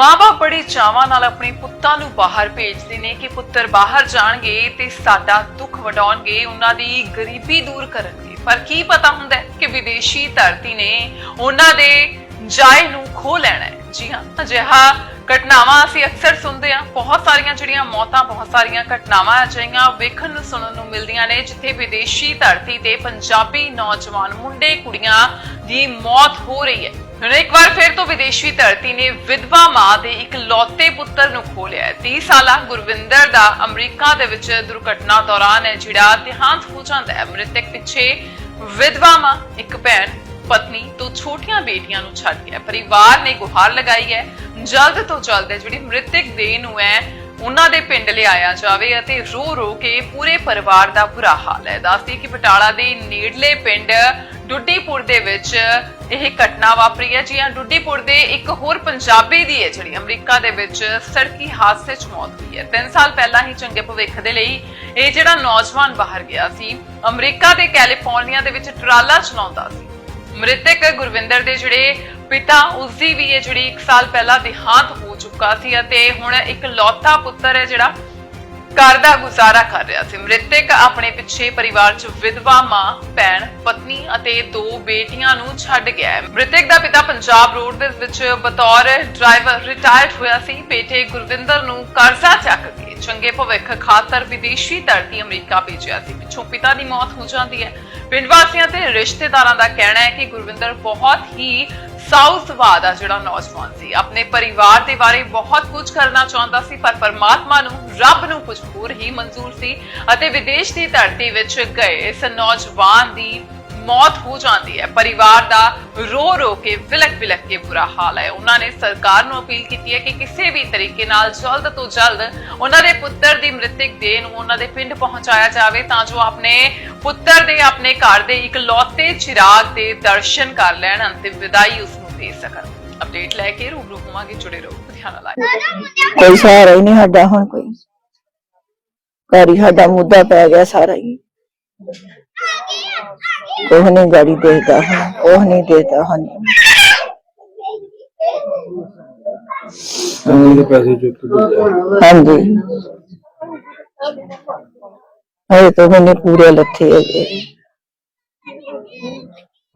ਮਾਂ-ਬਾਪ ਬੜੀ ਚਾਵਾਂ ਨਾਲ ਆਪਣੇ ਪੁੱਤਾਂ ਨੂੰ ਬਾਹਰ ਭੇਜਦੇ ਨੇ ਕਿ ਪੁੱਤਰ ਬਾਹਰ ਜਾਣਗੇ ਤੇ ਸਾਡਾ ਦੁੱਖ ਵਡਾਉਣਗੇ, ਉਹਨਾਂ ਦੀ ਗਰੀਬੀ ਦੂਰ ਕਰਨਗੇ। ਪਰ ਕੀ ਪਤਾ ਹੁੰਦਾ ਕਿ ਵਿਦੇਸ਼ੀ ਧਰਤੀ ਨੇ ਉਹਨਾਂ ਦੇ ਜਾਏ ਨੂੰ ਖੋ ਲੈਣਾ ਹੈ। ਜੀ ਹਾਂ, ਅਜਿਹਾ ਘਟਨਾਵਾਂ ਅਸੀਂ ਅਕਸਰ ਸੁਣਦੇ ਹਾਂ। ਬਹੁਤ ਸਾਰੀਆਂ ਜਿਹੜੀਆਂ ਮੌਤਾਂ, ਬਹੁਤ ਸਾਰੀਆਂ ਘਟਨਾਵਾਂ ਅਜਿਹੀਆਂ ਵੇਖਣ ਨੂੰ, ਸੁਣਨ ਨੂੰ ਮਿਲਦੀਆਂ ਨੇ, ਜਿੱਥੇ ਵਿਦੇਸ਼ੀ ਧਰਤੀ ਤੇ ਪੰਜਾਬੀ ਨੌਜਵਾਨ ਮੁੰਡੇ, ਕੁੜੀਆਂ ਦੀ ਮੌਤ ਹੋ ਰਹੀ ਹੈ। ਹੁਣ ਇੱਕ ਵਾਰ ਫਿਰ ਤੋਂ ਵਿਦੇਸ਼ੀ ਧਰਤੀ ਨੇ ਵਿਧਵਾ ਮਾਂ ਦੇ ਇੱਕ ਲੌਤੇ ਪੁੱਤਰ ਨੂੰ ਖੋਲਿਆ ਹੈ। 30 ਸਾਲਾ ਗੁਰਵਿੰਦਰ ਦਾ ਅਮਰੀਕਾ ਦੇ ਵਿੱਚ ਦੁਰਘਟਨਾ ਦੌਰਾਨ ਹੈ, ਜਿਹੜਾ ਦੇਹਾਂਤ ਹੋ ਜਾਂਦਾ ਹੈ। ਮ੍ਰਿਤਕ ਪਿੱਛੇ ਵਿਧਵਾ ਮਾਂ, ਇੱਕ ਭੈਣ, ਪਤਨੀ ਤੋਂ ਛੋਟੀਆਂ ਬੇਟੀਆਂ ਨੂੰ ਛੱਡ ਗਿਆ। ਪਰਿਵਾਰ ਨੇ ਗੁਹਾਰ ਲਗਾਈ ਹੈ। ਜਲਦ ਤੋਂ ਜਲਦ ਜਿਹੜੀ ਮ੍ਰਿਤਕ ਦੇਹ ਨੂੰ ਹੈ ਉਹਨਾਂ ਦੇ ਪਿੰਡ ਲਿਆਇਆ ਜਾਵੇ ਅਤੇ ਰੋ ਰੋ ਕੇ ਪੂਰੇ ਪਰਿਵਾਰ ਦਾ ਬੁਰਾ ਹਾਲ ਹੈ। ਦੱਸਦੀ ਕਿ ਬਟਾਲਾ ਦੇ ਨੇੜਲੇ ਪਿੰਡ ਡੁੱਡੀਪੁਰ ਦੇ ਵਿੱਚ ਇਹ ਘਟਨਾ ਵਾਪਰੀ ਹੈ। ਜੀ ਹਾਂ, ਡੁੱਡੀਪੁਰ ਦੇ ਇੱਕ ਹੋਰ ਪੰਜਾਬੀ ਦੀ ਹੈ ਜਿਹੜੀ ਅਮਰੀਕਾ ਦੇ ਵਿੱਚ ਸੜਕੀ ਹਾਦਸੇ 'ਚ ਮੌਤ ਹੋਈ ਹੈ। 3 ਸਾਲ ਪਹਿਲਾਂ ਹੀ ਚੰਗੇ ਭਵਿੱਖ ਦੇ ਲਈ ਇਹ ਜਿਹੜਾ ਨੌਜਵਾਨ ਬਾਹਰ ਗਿਆ ਸੀ, ਅਮਰੀਕਾ ਦੇ ਕੈਲੀਫੋਰਨੀਆ ਦੇ ਵਿੱਚ ਟਰਾਲਾ ਚਲਾਉਂਦਾ ਸੀ। ਮ੍ਰਿਤਕ ਗੁਰਵਿੰਦਰ ਦੇ ਜਿਹੜੇ ਪਿਤਾ ਉਸਦੀ ਵੀ ਇਹ ਜਿਹੜੀ 1 ਸਾਲ ਪਹਿਲਾਂ ਦੇਹਾਂਤ ਹੋ ਚੁੱਕਾ ਸੀ ਅਤੇ ਹੁਣ ਇੱਕ ਲੌਤਾ ਪੁੱਤਰ ਹੈ ਜਿਹੜਾ ਘਰ ਦਾ ਗੁਜ਼ਾਰਾ ਕਰ ਰਿਹਾ ਸੀ। ਮ੍ਰਿਤਕ ਆਪਣੇ ਪਿੱਛੇ ਪਰਿਵਾਰ 'ਚ ਵਿਧਵਾ ਮਾਂ, ਭੈਣ, ਪਤਨੀ ਅਤੇ ਦੋ ਬੇਟੀਆਂ ਨੂੰ ਛੱਡ ਗਿਆ ਹੈ ਮ੍ਰਿਤਕ ਦਾ ਪਿਤਾ ਪੰਜਾਬ ਰੋਡ ਦੇ ਵਿੱਚ ਬਤੌਰ ਡਰਾਈਵਰ ਰਿਟਾਇਰਡ ਹੋਇਆ ਸੀ। ਬੇਟੇ ਗੁਰਵਿੰਦਰ ਨੂੰ ਕਰਜ਼ਾ ਚੱਕ ਕੇ ਚੰਗੇ ਭਵਿੱਖ ਖਾਤਰ ਵਿਦੇਸ਼ੀ ਧਰਤੀ ਅਮਰੀਕਾ ਭੇਜਿਆ ਸੀ। ਪਿੱਛੋਂ ਪਿਤਾ ਦੀ ਮੌਤ ਹੋ ਜਾਂਦੀ ਹੈ। ਪਿੰਡ ਵਾਸੀਆਂ ਤੇ ਰਿਸ਼ਤੇਦਾਰਾਂ ਦਾ ਕਹਿਣਾ ਹੈ ਕਿ ਗੁਰਵਿੰਦਰ ਬਹੁਤ ਹੀ ਸਾਊ ਸੁਭਾਅ ਦਾ ਜਿਹੜਾ ਨੌਜਵਾਨ ਸੀ। ਆਪਣੇ ਪਰਿਵਾਰ ਦੇ ਬਾਰੇ ਬਹੁਤ ਕੁਝ ਕਰਨਾ ਚਾਹੁੰਦਾ ਸੀ, ਪਰ ਪਰਮਾਤਮਾ ਨੂੰ, ਰੱਬ ਨੂੰ ਕੁਝ ਹੋਰ ਹੀ ਮਨਜ਼ੂਰ ਸੀ ਅਤੇ ਵਿਦੇਸ਼ ਦੀ ਧਰਤੀ ਵਿੱਚ ਗਏ। ਇਸ ਨੌਜਵਾਨ ਦੀ ਮੌਤ ਹੋ ਜਾਂਦੀ ਹੈ। ਪਰਿਵਾਰ ਦਾ ਰੋ ਰੋ ਕੇ, ਵਿਲਕ ਵਿਲਕ ਕੇ ਬੁਰਾ ਹਾਲ ਹੈ। ਉਹਨਾਂ ਨੇ ਸਰਕਾਰ ਨੂੰ ਅਪੀਲ ਕੀਤੀ ਹੈ ਕਿ ਕਿਸੇ ਵੀ ਤਰੀਕੇ ਨਾਲ ਜਲਦ ਤੋਂ ਜਲਦ ਉਹਨਾਂ ਦੇ ਪੁੱਤਰ ਦੀ ਮ੍ਰਿਤਕ ਦੇਹ ਨੂੰ ਉਹਨਾਂ ਦੇ ਪਿੰਡ ਪਹੁੰਚਾਇਆ ਜਾਵੇ ਤਾਂ ਜੋ ਆਪਣੇ ਪੁੱਤਰ ਦੇ ਆਪਣੇ ਘਰ ਦੇ ਇੱਕ ਲੌਤੇ ਚਿਰਾਗ ਦੇ ਦਰਸ਼ਨ ਕਰ ਲੈਣ ਅੰਤਿਮ ਵਿਦਾਈ ਉਸ ਨੂੰ ਦੇ ਸਕਣ ਅਪਡੇਟ ਲੈ ਕੇ ਰੂਬਰੂ ਹੋਵਾਂਗੇ ਜੁੜੇ ਰਹੋ ਲੁਧਿਆਣਾ ਲਾਈਵ ਕੋਈ ਸਹਾਰਾ ਹੀ ਨਹੀਂ ਸਾਡਾ ਹੁਣ ਕੋਈ। ਘਰ ਹੀ ਸਾਡਾ ਮੁੱਦਾ ਪੈ ਗਿਆ ਸਾਰਾ ਹੀ। ਕੋਹ ਨਹੀਂ ਗਾੜੀ ਦੇਖਦਾ ਹੁਣ ਕੋਹ ਨਹੀਂ ਦੇਖਦਾ ਹੁਣ। ਸੰਨੀ ਦੇ ਪੈਸੇ ਚੁੱਕ ਕੇ ਭੇਜਿਆ। ਹਾਂਜੀ। ਹਏ ਤਾਂ ਮੈਨੇ ਪੂਰੇ ਲੱਥੇ ਹੈਗੇ।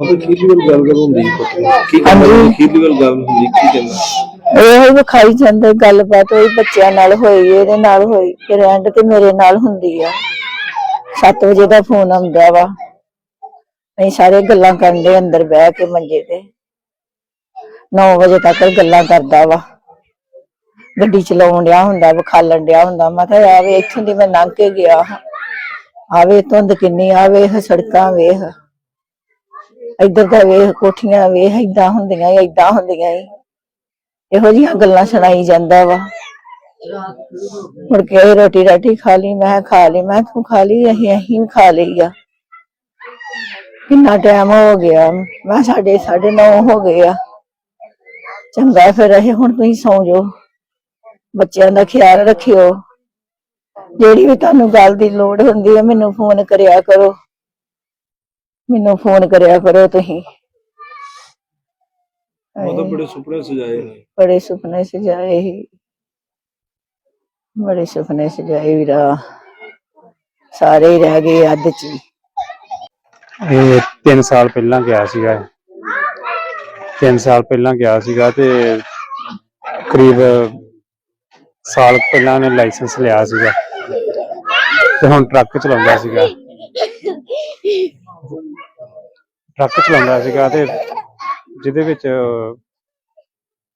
ਉਹ ਖੀਲੀ ਵਾਲੀ ਗੱਲ ਕਰ ਹੁੰਦੀ ਹੈ? ਪਤਾ ਨੀ। ਕੀ ਹਾਂਜੀ। ਕਹਿੰਦਾ ਖੀਲੀ ਵਾਲੀ ਗੱਲ ਹੁੰਦੀ ਕੀ ਕਹਿੰਦਾ ਇਹ ਵਿਖਾਈ ਜਾਂਦਾ ਗੱਲਬਾਤ ਹੋਈ ਬੱਚਿਆਂ ਨਾਲ ਹੋਈ ਇਹਦੇ ਨਾਲ ਹੋਈ ਫਿਰ ਐਂਡ ਤੇ ਮੇਰੇ ਨਾਲ ਹੁੰਦੀ ਆ। 7 ਵਜੇ ਦਾ ਫੋਨ ਆਉਂਦਾ ਵਾ। ਅਸੀਂ ਸਾਰੇ ਗੱਲਾਂ ਕਰਦੇ ਅੰਦਰ ਬਹਿ ਕੇ ਮੰਜੇ ਤੇ। 9 ਵਜੇ ਤੱਕ ਗੱਲਾਂ ਕਰਦਾ ਵਾ। ਗੱਡੀ ਚਲਾਉਣ ਡਿਆ ਹੁੰਦਾ ਵਿਖਾਲਣ ਡਿਆ ਹੁੰਦਾ। ਮੈਂ ਕਿਹਾ ਆਵੇ ਇੱਥੋਂ ਦੀ ਮੈਂ ਲੰਘ ਕੇ ਗਿਆ ਹਾਂ। ਆਵੇ ਧੁੰਦ ਕਿੰਨੀ ਆਵੇ ਇਹ ਸੜਕਾਂ ਵੇਖ। ਇੱਧਰ ਦਾ ਵੇਖ, ਕੋਠੀਆਂ ਵੇਖ, ਏਦਾਂ ਹੁੰਦੀਆਂ ਈ ਏਦਾਂ ਹੁੰਦੀਆਂ ਈ ਇਹੋ ਜਿਹੀਆਂ ਗੱਲਾਂ ਸੁਣਾਈ ਜਾਂਦਾ ਵਾ। ਮੁੜ ਕੇ ਇਹ ਰੋਟੀ ਰਾਟੀ ਖਾ ਲਈ, ਮੈਂ ਕਿਹਾ, ਖਾ ਲਈ। ਮੈਂ ਕਿਹਾ, ਤੂੰ ਖਾ ਲਈ? ਅਸੀਂ ਅਸੀਂ ਵੀ ਖਾ ਲਈ ਆ। ਕਿੰਨਾ ਟਾਈਮ ਹੋ ਗਿਆ? ਮੈਂ ਸਾਡੇ 9:30 ਹੋ ਗਏ ਆ। ਚੰਗਾ, ਫਿਰ ਅਸੀਂ ਹੁਣ ਤੁਸੀਂ ਸੌਂ ਜਾਓ। ਬੱਚਿਆਂ ਦਾ ਖਿਆਲ ਰੱਖਿਓ। ਜਿਹੜੀ ਵੀ ਤੁਹਾਨੂੰ ਗੱਲ ਦੀ ਲੋੜ ਹੁੰਦੀ ਹੈ ਮੈਨੂੰ ਫੋਨ ਕਰਿਆ ਕਰੋ। ਮੈਨੂੰ ਫੋਨ ਕਰਿਆ ਕਰੋ ਤੁਸੀਂ। ਉਹ ਤਾਂ ਬੜੇ ਸੁਪਨੇ ਸਜਾਏ ਨੇ। ਬੜੇ ਸੁਪਨੇ ਸਜਾਏ ਬੜੇ ਸੁਪਨੇ ਸਜਾਏ ਵੀਰਾ। ਸਾਰੇ ਹੀ ਰਹਿ ਗਏ ਅੱਧ ਚ। ਇਹ 3 ਸਾਲ ਪਹਿਲਾਂ ਗਿਆ ਸੀਗਾ। 3 ਸਾਲ ਪਹਿਲਾਂ ਗਿਆ ਸੀਗਾ ਤੇ ਕਰੀਬ ਸਾਲ ਪਹਿਲਾਂ ਨੇ ਲਾਇਸੈਂਸ ਲਿਆ ਸੀਗਾ। ਤੇ ਹੁਣ ਟਰੱਕ ਚਲਾਉਂਦਾ ਸੀਗਾ। ਟਰੱਕ ਚਲਾਉਂਦਾ ਸੀਗਾ ਤੇ ਜਿਹਦੇ ਵਿੱਚ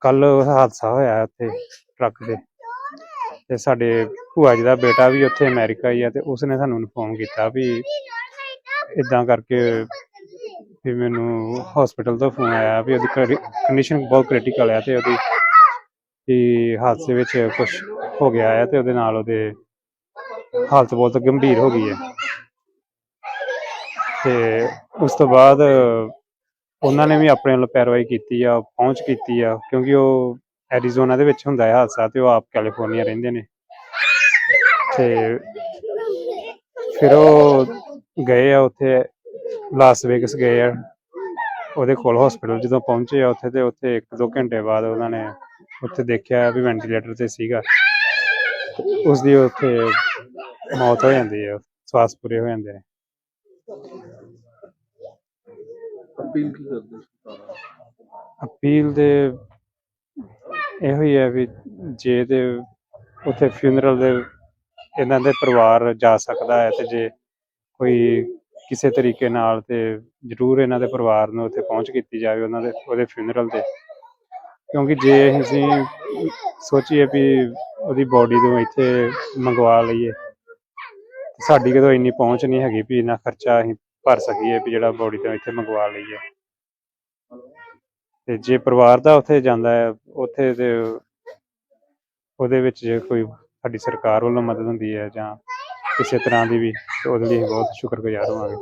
ਕੱਲ ਹਾਦਸਾ ਹੋਇਆ ਉੱਥੇ ਟਰੱਕ ਦੇ ਤੇ ਸਾਡੇ ਭੂਆ ਜੀ ਦਾ ਬੇਟਾ ਵੀ ਉੱਥੇ ਅਮਰੀਕਾ ਹੀ ਆ ਤੇ ਉਸਨੇ ਸਾਨੂੰ ਇਨਫੋਰਮ ਕੀਤਾ ਵੀ ਇਦਾਂ ਕਰਕੇ ਵੀ ਮੈਨੂੰ ਹਸਪੀਟਲ ਤੋਂ ਫੋਨ ਆਇਆ ਵੀ ਉਹਦੀ ਕੰਡੀਸ਼ਨ ਬਹੁਤ ਕ੍ਰਿਟੀਕਲ ਹੈ ਤੇ ਉਹਦੀ ਵੀ ਹਾਦਸੇ ਵਿੱਚ ਕੁਝ ਹੋ ਗਿਆ ਹੈ ਤੇ ਉਹਦੇ ਨਾਲ ਉਹਦੇ ਹਾਲਤ ਬਹੁਤ ਗੰਭੀਰ ਹੋ ਗਈ ਹੈ ਤੇ ਉਸ ਤੋਂ ਬਾਅਦ ਉਹਨਾਂ ਨੇ ਵੀ ਆਪਣੇ ਵੱਲੋਂ ਪੈਰਵਾਈ ਕੀਤੀ ਆ, ਪਹੁੰਚ ਕੀਤੀ ਆ, ਕਿਉਂਕਿ ਉਹ ਐਰੀਜ਼ੋਨਾ ਦੇ ਵਿੱਚ ਹੁੰਦਾ ਹੈ ਹਾਦਸਾ ਤੇ ਉਹ ਆਪ ਕੈਲੀਫੋਰਨੀਆ ਰਹਿੰਦੇ ਨੇ। ਤੇ ਫਿਰ ਉਹ ਗਏ ਆ ਉੱਥੇ ਲਾਸ ਵੇਗਸ ਗਏ ਆ। ਉਹਦੇ ਕੋਲ ਹਸਪੀਟਲ ਜਦੋਂ ਪਹੁੰਚੇ ਆ ਉੱਥੇ ਤੇ ਉੱਥੇ 1-2 ਘੰਟੇ ਬਾਅਦ ਉਹਨਾਂ ਨੇ ਉੱਥੇ ਦੇਖਿਆ ਵੀ ਵੈਂਟੀਲੇਟਰ ਤੇ ਸੀਗਾ। ਉਸ ਦੀ ਉੱਥੇ ਮੌਤ ਹੋ ਜਾਂਦੀ ਹੈ ਸਵਾਸ ਪੂਰੇ ਹੋ ਜਾਂਦੇ ਨੇ। ਅਪੀਲ ਕੀ ਕਰਦੇ ਸਰਕਾਰਾਂ ਅਪੀਲ ਦੇ ਇਹੋ ਹੀ ਹੈ ਵੀ ਜੇ ਤੇ ਉੱਥੇ ਫਿਊਨਰਲ ਦੇ ਇਹਨਾਂ ਦੇ ਪਰਿਵਾਰ ਜਾ ਸਕਦਾ ਹੈ ਤੇ ਜੇ ਕੋਈ ਕਿਸੇ ਤਰੀਕੇ ਨਾਲ ਤੇ ਜ਼ਰੂਰ ਇਹਨਾਂ ਦੇ ਪਰਿਵਾਰ ਨੂੰ ਉੱਥੇ ਪਹੁੰਚ ਕੀਤੀ ਜਾਵੇ ਉਹਨਾਂ ਦੇ, ਉਹਦੇ ਫਿਊਨਰਲ ਤੇ। ਕਿਉਂਕਿ ਜੇ ਅਸੀਂ ਸੋਚੀਏ ਵੀ ਉਹਦੀ ਬੋਡੀ ਨੂੰ ਇੱਥੇ ਮੰਗਵਾ ਲਈਏ, ਸਾਡੀ ਕਿਤੋਂ ਇੰਨੀ ਪਹੁੰਚ ਨਹੀਂ ਹੈਗੀ ਵੀ ਇੰਨਾ ਖਰਚਾ ਅਸੀਂ ਭਰ ਸਕੀਏ ਵੀ ਜਿਹੜਾ ਬੋਡੀ ਤੋਂ ਇੱਥੇ ਮੰਗਵਾ ਲਈਏ। ਤੇ ਜੇ ਪਰਿਵਾਰ ਦਾ ਉੱਥੇ ਜਾਂਦਾ ਹੈ, ਉੱਥੇ ਤੇ ਉਹਦੇ ਵਿੱਚ ਜੇ ਕੋਈ ਸਾਡੀ ਸਰਕਾਰ ਵੱਲੋਂ ਮਦਦ ਹੁੰਦੀ ਹੈ ਜਾਂ ਕਿਸੇ ਤਰ੍ਹਾਂ ਦੀ ਵੀ, ਤੇ ਉਹਦੇ ਲਈ ਅਸੀਂ ਬਹੁਤ ਸ਼ੁਕਰਗੁਜ਼ਾਰ ਹੋਵਾਂਗੇ